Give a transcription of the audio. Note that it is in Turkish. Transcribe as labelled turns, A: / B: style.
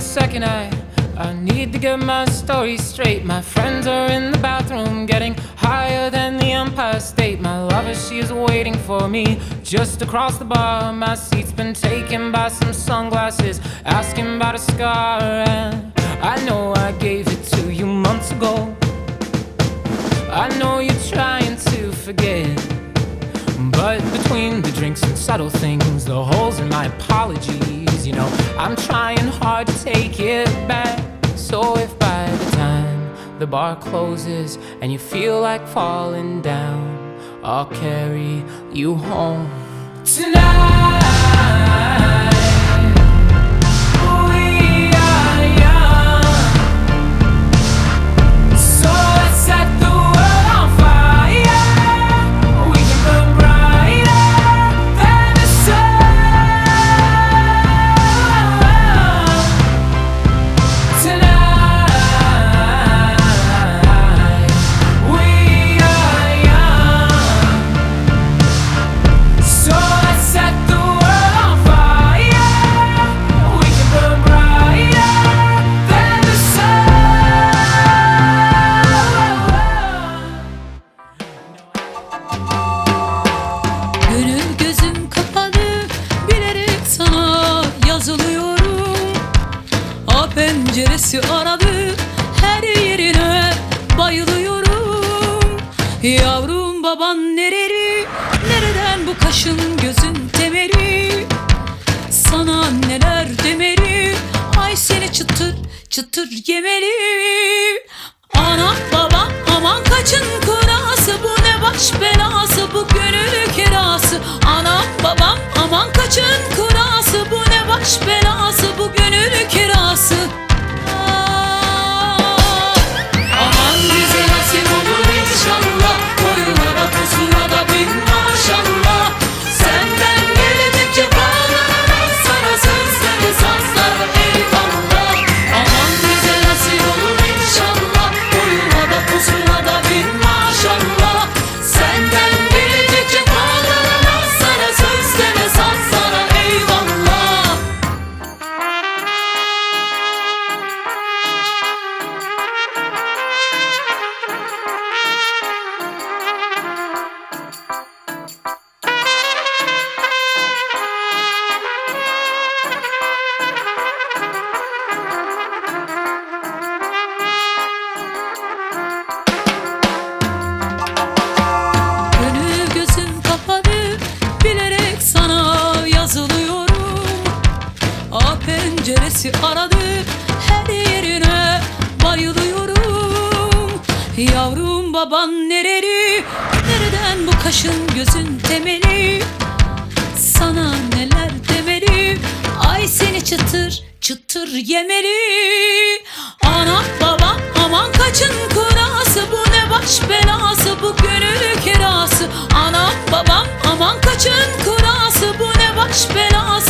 A: second. I I need to get my story straight. My friends are in the bathroom, getting higher than the Empire State. My lover, she is waiting for me just across the bar. My seat's been taken by some sunglasses, asking about a scar. And I know I gave it to you months ago. I know you're trying to forget. Drinks and subtle things, the holes in my apologies, you know, I'm trying hard to take it back. So if by the time the bar closes and you feel like falling down, I'll carry you home tonight.
B: Penceresi aradı her yerine bayılıyorum. Yavrum baban nereli? Nereden bu kaşın gözün temeri Sana neler demeli? Ay seni çıtır çıtır yemeli. Ana baba aman kaçın kurası bu ne baş belası bu gönül kirası. Anam babam aman kaçın kurası bu ne baş belası penceresi aradı. Her yerine bayılıyorum. Yavrum baban nereli? Nereden bu kaşın gözün temeli? Sana neler demeli? Ay seni çıtır çıtır yemeli. Anam babam aman kaçın kurası bu ne baş belası bu gönül kirası Anam babam aman kaçın kurası bu ne baş belası?